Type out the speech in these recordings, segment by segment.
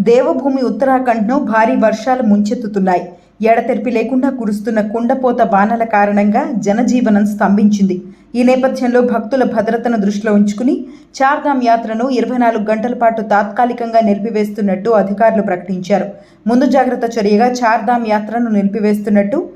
దేవభూమి ఉత్తరాఖండ్ను భారీ వర్షాలు ముంచెత్తుతున్నాయి. ఎడతెరిపి లేకుండా కురుస్తున్న కుండపోత బాణల కారణంగా జనజీవనం స్తంభించింది. ఈ నేపథ్యంలో భక్తుల భద్రతను దృష్టిలో ఉంచుకుని చార్ధామ్ యాత్రను ఇరవై నాలుగు గంటల పాటు తాత్కాలికంగా నిలిపివేస్తున్నట్టు అధికారులు ప్రకటించారు. ముందు జాగ్రత్త చర్యగా చార్ధామ్ యాత్రను నిలిపివేస్తున్నట్టు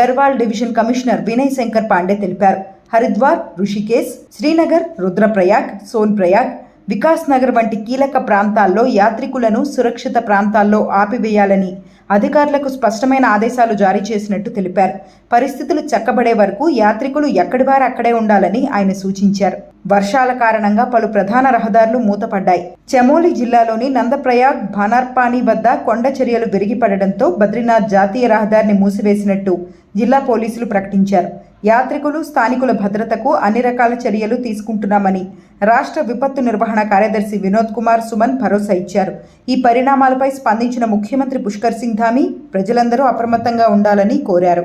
గర్వాల్ డివిజన్ కమిషనర్ వినయ్ శంకర్ పాండే తెలిపారు. హరిద్వార్ రుషికేశ్ శ్రీనగర్ రుద్రప్రయాగ్ సోన్ప్రయాగ్ వికాస్ నగర్ వంటి కీలక ప్రాంతాల్లో యాత్రికులను సురక్షిత ప్రాంతాల్లో ఆపివేయాలని అధికారులకు స్పష్టమైన ఆదేశాలు జారీ చేసినట్టు తెలిపారు. పరిస్థితులు చక్కబడే వరకు యాత్రికులు ఎక్కడివారు అక్కడే ఉండాలని ఆయన సూచించారు. వర్షాల కారణంగా పలు ప్రధాన రహదారులు మూతపడ్డాయి. చమోలి జిల్లాలోని నందప్రయాగ్ భానార్పాని వద్ద కొండ చర్యలు విరిగిపడడంతో బద్రీనాథ్ జాతీయ రహదారిని మూసివేసినట్టు జిల్లా పోలీసులు ప్రకటించారు. యాత్రికులు స్థానికుల భద్రతకు అన్ని రకాల చర్యలు తీసుకుంటున్నామని రాష్ట్ర విపత్తు నిర్వహణ కార్యదర్శి వినోద్ కుమార్ సుమన్ భరోసా ఇచ్చారు. ఈ పరిణామాలపై స్పందించిన ముఖ్యమంత్రి పుష్కర్ సింగ్ ధామి ప్రజలందరూ అప్రమత్తంగా ఉండాలని కోరారు.